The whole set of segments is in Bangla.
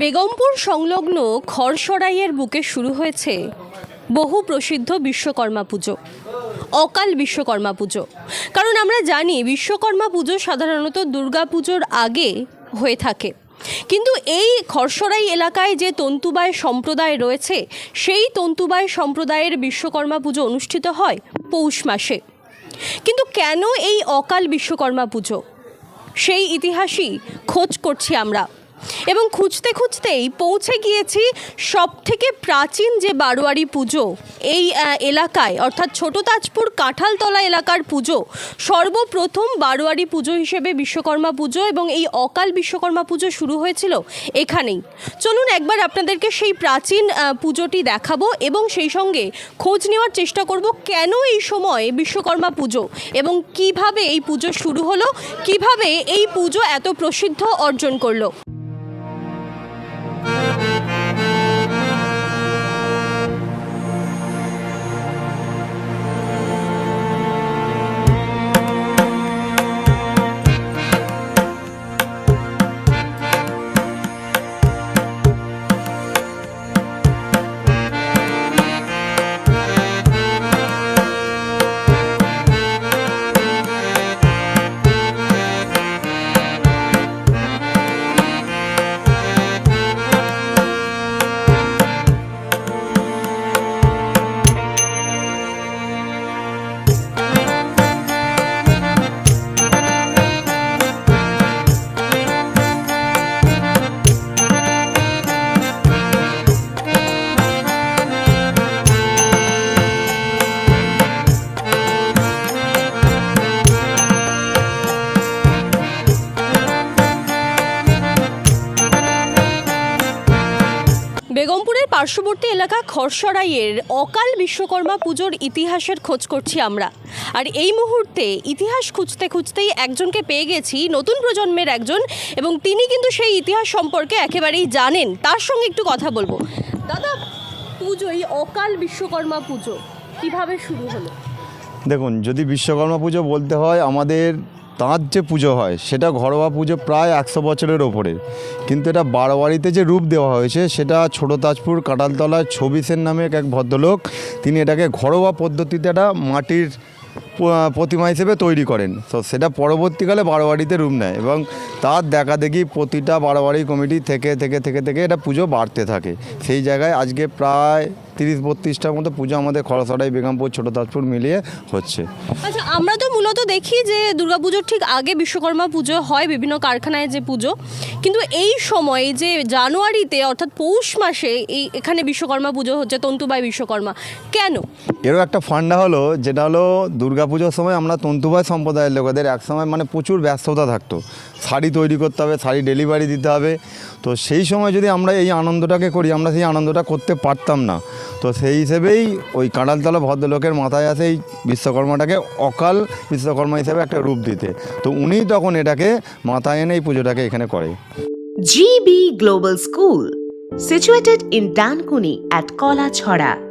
বেগমপুর সংলগ্ন খড়সরাইয়ের বুকে শুরু হয়েছে বহু প্রসিদ্ধ বিশ্বকর্মা পুজো, অকাল বিশ্বকর্মা পুজো। কারণ আমরা জানি বিশ্বকর্মা পুজো সাধারণত দুর্গা পুজোর আগে হয়ে থাকে। কিন্তু এই খরসরাই এলাকায় যে তন্তুবায় সম্প্রদায় রয়েছে, সেই তন্তুবায় সম্প্রদায়ের বিশ্বকর্মা পুজো অনুষ্ঠিত হয় পৌষ মাসে। কিন্তু কেন এই অকাল বিশ্বকর্মা পুজো? সেই ইতিহাসই খোঁজ করছি আমরা। এবং খুঁজতে খুঁজতেই পৌঁছে গিয়েছি সব থেকে প্রাচীন যে বারোয়ারি পুজো, এই এলাকায়, অর্থাৎ ছোট তাজপুর কাঁঠালতলা এলাকার পুজো, সর্বপ্রথম বারোয়ারি পুজো হিসেবে বিশ্বকর্মা পুজো এবং এই অকাল বিশ্বকর্মা পুজো শুরু হয়েছিল এখানেই। চলুন একবার আপনাদেরকে সেই প্রাচীন পুজোটি দেখাবো এবং সেই সঙ্গে খোঁজ নেওয়ার চেষ্টা করব কেন এই সময় বিশ্বকর্মা পুজো এবং কীভাবে এই পুজো শুরু হলো, কীভাবে এই পুজো এত প্রসিদ্ধ অর্জন করল। পার্শ্ববর্তী এলাকা খরসরাইয়ের অকাল বিশ্বকর্মা পুজোর ইতিহাসের খোঁজ করছি আমরা। আর এই মুহূর্তে ইতিহাস খুঁজতে খুঁজতেই একজনকে পেয়ে গেছি নতুন প্রজন্মের একজন এবং তিনি কিন্তু সেই ইতিহাস সম্পর্কে একেবারেই জানেন। তার সঙ্গে একটু কথা বলব। দাদা পুজো এই অকাল বিশ্বকর্মা পুজো। কীভাবে শুরু হলো? দেখুন, যদি বিশ্বকর্মা পুজো বলতে হয়, আমাদের তাঁত যে পুজো হয়, সেটা ঘরোয়া পুজো প্রায় একশো বছরের ওপরে। কিন্তু এটা বারোয়ারিতে যে রূপ দেওয়া হয়েছে, সেটা ছোটো তাজপুর কাঁঠালতলায় ছবি সেন নামে এক ভদ্রলোক, তিনি এটাকে ঘরোয়া পদ্ধতিতে একটা মাটির প্রতিমা হিসেবে তৈরি করেন। তো সেটা পরবর্তীকালে বারোয়ারিতে রূপ নেয় এবং তার দেখা দেখি প্রতিটা বারোয়ারি কমিটি থেকে থেকে থেকে থেকে এটা পুজো বাড়তে থাকে। সেই জায়গায় আজকে প্রায় তিরিশ বত্রিশটার মতো পুজো আমাদের খড়সড়াই বেগমপুর, ছোটো তাজপুর মিলিয়ে হচ্ছে। আচ্ছা আমরা তো মূলত দেখি যে দুর্গাপুজোর ঠিক আগে বিশ্বকর্মা পুজো হয়, বিভিন্ন কারখানায় যে পুজো। কিন্তু এই সময় যে জানুয়ারিতে অর্থাৎ পৌষ মাসে এই এখানে বিশ্বকর্মা পুজো হচ্ছে তন্তুবাই বিশ্বকর্মা। কেন? এরও একটা ফান্ডা হলো যেটা হলো দুর্গাপুজোর সময় আমরা তন্তুবাই সম্প্রদায়ের লোকেদের একসময় মানে প্রচুর ব্যস্ততা থাকতো। শাড়ি তৈরি করতে হবে শাড়ি ডেলিভারি দিতে হবে। তো সেই সময় যদি আমরা এই আনন্দটাকে করি আমরা সেই আনন্দটা করতে পারতাম না। তো সেই হিসেবেই ওই কাঁড়ালতলা ভদ্রলোকের মাথায় আসে এই বিশ্বকর্মাটাকে অকাল বিশ্বকর্মা হিসেবে একটা রূপ দিতে। তো উনিই তখন এটাকে মাথায় এনে এই পুজোটাকে এখানে করে। GB Global School, situated in Dankuni at Kalachhara.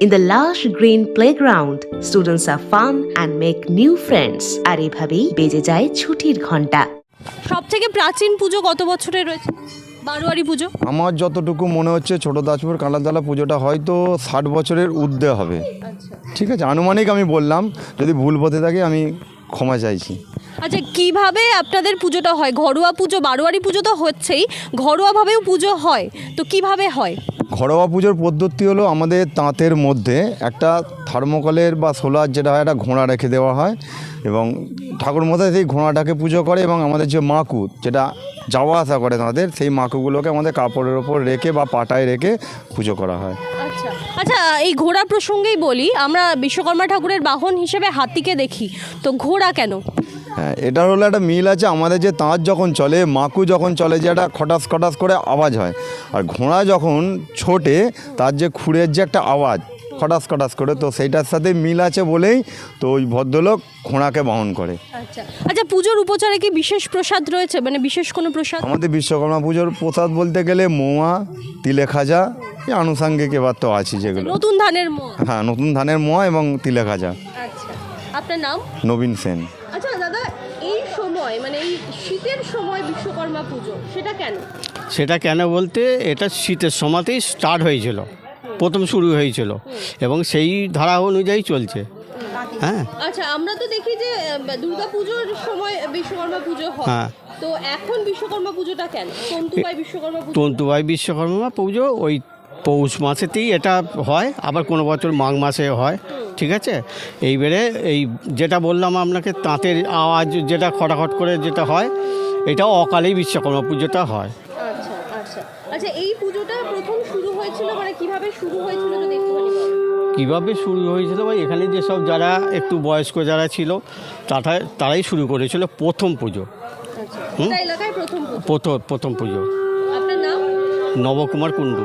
In the lush green playground, students are fun and make new friends. আর এভাবেই বেজে যায় ছুটির ঘণ্টা সব থেকে প্রাচীন পুজো কত বছরের রয়েছে? বারোয়ারি পুজো। আমার যতটুকু মনে হচ্ছে ছোটো তাজপুর কাঁঠালতলা পুজোটা হয়তো ষাট বছরের ঊর্ধ্বে হবে। আচ্ছা। ঠিক আছে আনুমানিক আমি বললাম যদি ভুল পথে থাকি আমি ক্ষমা চাইছি। আচ্ছা কীভাবে আপনাদের পুজোটা হয়? ঘরোয়া পুজো বারোয়ারি পুজো তো হচ্ছেই ঘরোয়াভাবেও পুজো হয় তো কীভাবে হয়? ঘরোয়া পুজোর পদ্ধতি হলো আমাদের তাঁতের মধ্যে একটা থার্মোকলের বা সোলার যেটা হয়, একটা ঘোড়া রেখে দেওয়া হয় এবং ঠাকুর মশাই সেই ঘোড়াটাকে পুজো করে এবং আমাদের যে মাকু যেটা যাওয়া আসা করে তাদের, সেই মাকুগুলোকে আমাদের কাপড়ের ওপর রেখে বা পাটায় রেখে পুজো করা হয়। আচ্ছা আচ্ছা এই ঘোড়া প্রসঙ্গেই বলি, আমরা বিশ্বকর্মা ঠাকুরের বাহন হিসেবে হাতিকে দেখি, তো ঘোড়া কেন? হ্যাঁ এটার হলো একটা মিল আছে আমাদের যে তাঁত যখন চলে মাকু যখন চলে যে একটা খটাস খটাস করে আওয়াজ হয়। আর ঘোড়া যখন ছোটে তার যে খুঁড়ের যে একটা আওয়াজ খটাস খটাস করে তো সেইটার সাথে মিল আছে বলেই তো ওই ভদ্রলোক ঘোড়াকে বাহন করে। আচ্ছা। আচ্ছা পুজোর উপচারে কি বিশেষ প্রসাদ রয়েছে? মানে বিশেষ কোনো প্রসাদ? আমাদের বিশ্বকর্মা পুজোর প্রসাদ বলতে গেলে মোয়া তিলে খাজা এই আনুষাঙ্গিক এবার তো আছে যেগুলো। নতুন ধানের মোয়া। হ্যাঁ নতুন ধানের মোয়া এবং তিলে খাজা। আচ্ছা। আপনার নাম? নবীন সেন। আচ্ছা সময় মানে এই শীতের সময় বিশ্বকর্মা পুজো সেটা কেন? সেটা কেন বলতে এটা শীতের সময়তেই স্টার্ট হয়েছিল প্রথম শুরু হয়েছিল এবং সেই ধারা অনুযায়ী চলছে। হ্যাঁ। আচ্ছা আমরা তো দেখি যে দুর্গা পুজোর সময় বিশ্বকর্মা পুজো হয়। হ্যাঁ। তো এখন বিশ্বকর্মা পুজোটা কেন? তন্তুবাই বিশ্বকর্মা পুজো। তন্তুবাই বিশ্বকর্মা পুজো ওই পৌষ মাসেতেই এটা হয় আবার কোনো বছর মাঘ মাসে হয় ঠিক আছে? এইবারে এই যেটা বললাম আপনাকে তাঁতের আওয়াজ যেটা খটাখট করে যেটা হয় এটা অকালেই বিশ্বকর্মা পুজোটা হয়। আচ্ছা আচ্ছা। আচ্ছা এই পুজোটা প্রথম শুরু হয়েছিল মানে কীভাবে শুরু হয়েছিল যদি কীভাবে শুরু হয়েছিল? ভাই এখানে যেসব যারা একটু বয়স্ক যারা ছিল তারা তারাই শুরু করেছিল প্রথম পুজো। আচ্ছা প্রথম পুজো? প্রথম প্রথম পুজো। নবকুমার কুণ্ডু।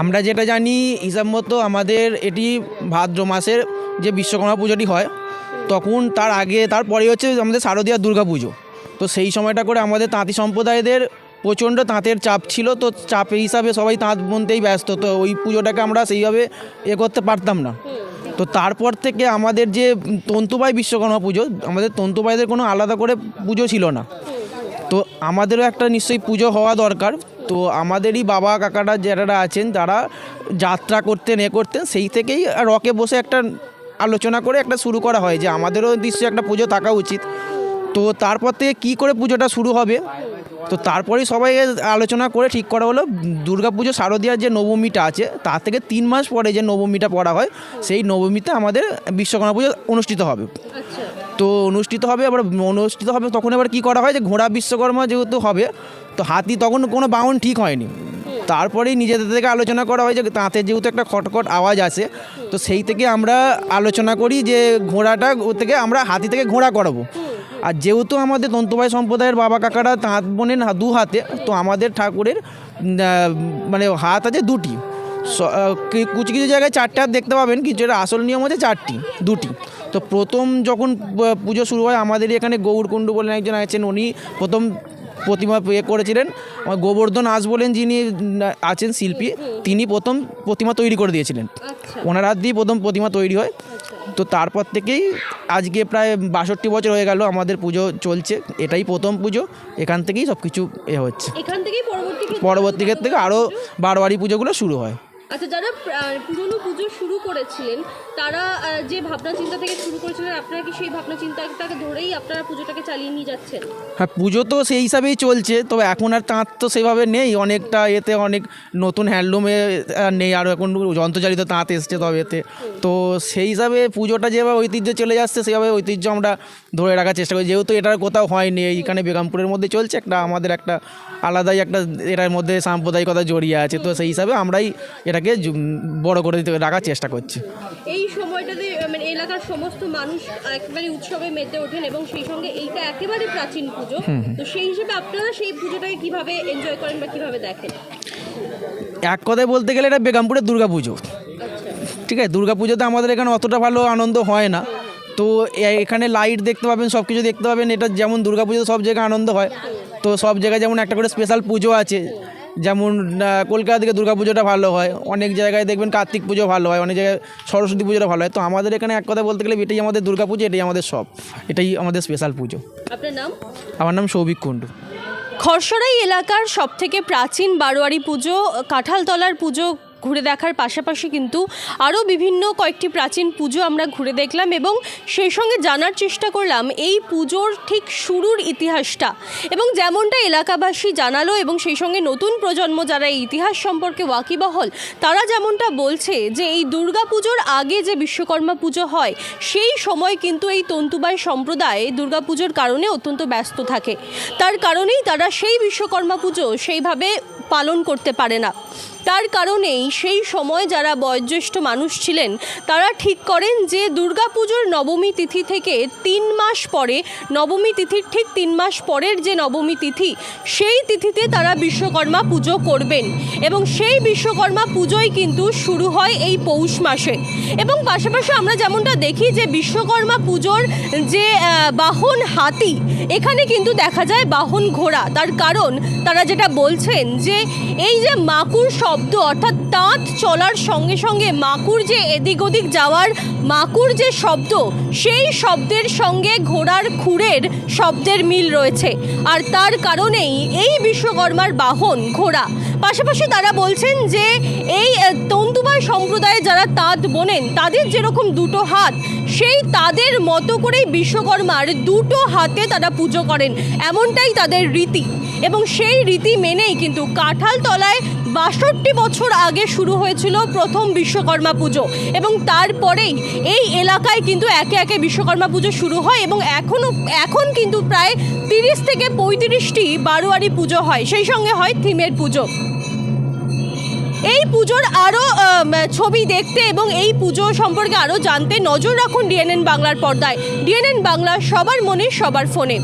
আমরা যেটা জানি, হিসাব মতো আমাদের এটি ভাদ্র মাসের যে বিশ্বকর্মা পুজোটি হয়, তখন তার আগে, তারপরে হচ্ছে আমাদের শারদীয়া দুর্গা পুজো। তো সেই সময়টা করে আমাদের তাঁতি সম্প্রদায়দের প্রচণ্ড তাঁতের চাপ ছিল, তো চাপের হিসাবে সবাই তাঁত বুনতেই ব্যস্ত, তো ওই পুজোটাকে আমরা সেইভাবে এ করতে পারতাম না। তো তারপর থেকে আমাদের যে তন্তুবাই বিশ্বকর্মা পুজো, আমাদের তন্তুবাইদের কোনো আলাদা করে পুজো ছিল না। তো আমাদেরও একটা নিশ্চয়ই পুজো হওয়া দরকার তো আমাদেরই বাবা কাকারা যারা আছেন, তারা যাত্রা করতেন, এ করতেন, সেই থেকেই রকে বসে একটা আলোচনা করে একটা শুরু করা হয় যে আমাদেরও নিশ্চয়ই একটা পুজো থাকা উচিত। তো তারপর থেকে কী করে পুজোটা শুরু হবে? তো তারপরেই সবাই আলোচনা করে ঠিক করা হলো দুর্গা পুজো শারদীয়ার যে নবমীটা আছে তার থেকে তিন মাস পরে যে নবমীটা পড়া হয়, সেই নবমীতে আমাদের বিশ্বকর্মা পুজো অনুষ্ঠিত হবে। আচ্ছা। তো অনুষ্ঠিত হবে, আবার অনুষ্ঠিত হবে তখন এবার কি করা হয় যে ঘোড়া বিশ্বকর্মা যেহেতু হবে, তো হাতি তখন কোনো বাউন ঠিক হয়নি। তারপরেই নিজেদের থেকে আলোচনা করা হয় যে তাঁতের যেহেতু একটা খটখট আওয়াজ আসে, তো সেই থেকে আমরা আলোচনা করি যে ঘোড়াটা ও থেকে আমরা হাতি থেকে ঘোড়া করাবো। আর যেহেতু আমাদের তন্তুবাই সম্প্রদায়ের বাবা কাকারা তাঁত বোনেন দু হাতে, তো আমাদের ঠাকুরের মানে হাত আছে দুটি। কিছু কিছু জায়গায় চারটে হাত দেখতে পাবেন, কিছু আসল নিয়ম হচ্ছে চারটি, দুটি। তো প্রথম যখন পুজো শুরু হয় আমাদেরই এখানে গৌরকুণ্ডু বলেন একজন আছেন উনি প্রথম প্রতিমা ইয়ে করেছিলেন। আমার গোবর্ধন আস বলেন যিনি আছেন শিল্পী তিনি প্রথম প্রতিমা তৈরি করে দিয়েছিলেন। আচ্ছা। ওনার হাত দিয়ে প্রথম প্রতিমা তৈরি হয়। তো তারপর থেকেই আজকে প্রায় বাষট্টি বছর হয়ে গেল আমাদের পুজো চলছে। এটাই প্রথম পুজো। এখান থেকেই সব কিছু এ হচ্ছে। পরবর্তী ক্ষেত্রে- পরবর্তী ক্ষেত্রে থেকে আরও বারোয়ারি পুজোগুলো শুরু হয়। আচ্ছা যারা পুরনো পুজো শুরু করেছিলেন, তারা যে ভাবনা চিন্তা থেকে শুরু করেছিলেন, আপনারা কি সেই ভাবনা চিন্তাটাকে ধরেই আপনারা পুজোটাকে চালিয়ে নিয়ে যাচ্ছেন? হ্যাঁ পুজো তো সেই হিসাবেই চলছে, তবে এখন আর তাঁত তো সেভাবে নেই, অনেকটা এতে অনেক নতুন হ্যান্ডলুমে নেই আর এখন যন্ত্রচালিত তাঁত এসছে তবে এতে। তো সেই হিসাবে পুজোটা যেভাবে ঐতিহ্য চলে যাচ্ছে, সেভাবে ঐতিহ্য আমরা ধরে রাখার চেষ্টা করি, যেহেতু এটার কোথাও হয়নি, এইখানে বেগমপুরের মধ্যে চলছে একটা, আমাদের একটা আলাদাই একটা এটার মধ্যে সাম্প্রদায়িকতা জড়িয়ে আছে। তো সেই হিসাবে আমরাই এটাকে বড় করে দিতে রাখার চেষ্টা করছি। এই সময়টাতে মানে এলাকার সমস্ত মানুষ একেবারে উৎসবে মেতে ওঠেন এবং সেই সঙ্গে এইটা একেবারে প্রাচীন পুজো। তো সেই হিসেবে আপনারা সেই পুজোটাকে কীভাবে এনজয় করেন বা কীভাবে দেখেন? এক কথায় বলতে গেলে এটা বেগমপুরের দুর্গা পুজো। ঠিক আছে? দুর্গা পুজোতে আমাদের এখানে অতটা ভালো আনন্দ হয় না। তো এখানে লাইট দেখতে পাবেন সব কিছু দেখতে পাবেন। এটা যেমন দুর্গা পুজো সব জায়গায় আনন্দ হয়। তো সব জায়গায় যেমন একটা করে স্পেশাল পুজো আছে যেমন কলকাতা থেকে দুর্গা পুজোটা ভালো হয় অনেক জায়গায় দেখবেন কার্তিক পুজো ভালো হয় অনেক জায়গায় সরস্বতী পুজোটা ভালো হয়। তো আমাদের এখানে এক কথা বলতে গেলে এটাই আমাদের দুর্গা পুজো এটাই আমাদের সব এটাই আমাদের স্পেশাল পুজো। আপনার নাম? আমার নাম সৌভিক কুণ্ডু। খরসরাই এলাকার সবথেকে প্রাচীন বারোয়ারি পুজো কাঁঠালতলার পুজো ঘুরে দেখার পাশাপাশি কিন্তু আরও বিভিন্ন কয়েকটি প্রাচীন পুজো আমরা ঘুরে দেখলাম এবং সেই সঙ্গে জানার চেষ্টা করলাম এই পুজোর ঠিক শুরুর ইতিহাসটা এবং যেমনটা এলাকাবাসী জানালো এবং সেই সঙ্গে নতুন প্রজন্ম যারা এই ইতিহাস সম্পর্কে ওয়াকিবহল, তারা যেমনটা বলছে যে এই দুর্গা পুজোর আগে যে বিশ্বকর্মা পুজো হয়, সেই সময় কিন্তু এই তন্তুবাই সম্প্রদায় দুর্গা পুজোর কারণে অত্যন্ত ব্যস্ত থাকে। তার কারণেই তারা সেই বিশ্বকর্মা পুজো সেইভাবে পালন করতে পারে না। তার কারণেই সেই সময় যারা বয়োজ্যেষ্ঠ মানুষ ছিলেন, তারা ঠিক করেন যে দুর্গাপুজোর নবমী তিথি থেকে তিন মাস পরে, নবমী তিথির ঠিক তিন মাস পরের যে নবমী তিথি, সেই তিথিতে তারা বিশ্বকর্মা পুজো করবেন। এবং সেই বিশ্বকর্মা পুজোই কিন্তু শুরু হয় এই পৌষ মাসে। এবং পাশাপাশি আমরা যেমনটা দেখি যে বিশ্বকর্মা পুজোর যে বাহন হাতি, এখানে কিন্তু দেখা যায় বাহন ঘোড়া। তার কারণ তারা যেটা বলছেন যে, এই যে মাকুর শব্দ অর্থাৎ তাঁত চলার সঙ্গে সঙ্গে মাকুর যে এদিক ওদিক যাওয়ার মাকুর যে শব্দ, সেই শব্দের সঙ্গে ঘোড়ার খুরের শব্দের মিল রয়েছে। আর তার কারণেই এই বিশ্বকর্মার বাহন ঘোড়া। পাশাপাশি তারা বলছেন যে, এই তন্তুবায় সম্প্রদায়ে যারা তাঁত বোনেন, তাদের যেরকম দুটো হাত, সেই তাদের মতো করেই বিশ্বকর্মার দুটো হাতে তারা পুজো করেন। এমনটাই তাদের রীতি। এবং সেই রীতি মেনেই কিন্তু কাঁঠাল তলায় বাষট্টি বছর আগে শুরু হয়েছিল প্রথম বিশ্বকর্মা পুজো এবং তারপরেই এই এলাকায় কিন্তু একে একে বিশ্বকর্মা পুজো শুরু হয় এবং এখনও এখন কিন্তু প্রায় তিরিশ থেকে পঁয়ত্রিশটি বারোয়ারি পুজো হয়। সেই সঙ্গে হয় থিমের পুজো। এই পুজোর আরও ছবি দেখতে এবং এই পুজো সম্পর্কে আরও জানতে নজর রাখুন ডিএনএন বাংলার পর্দায়। ডিএনএন বাংলা সবার মনে, সবার ফোনে।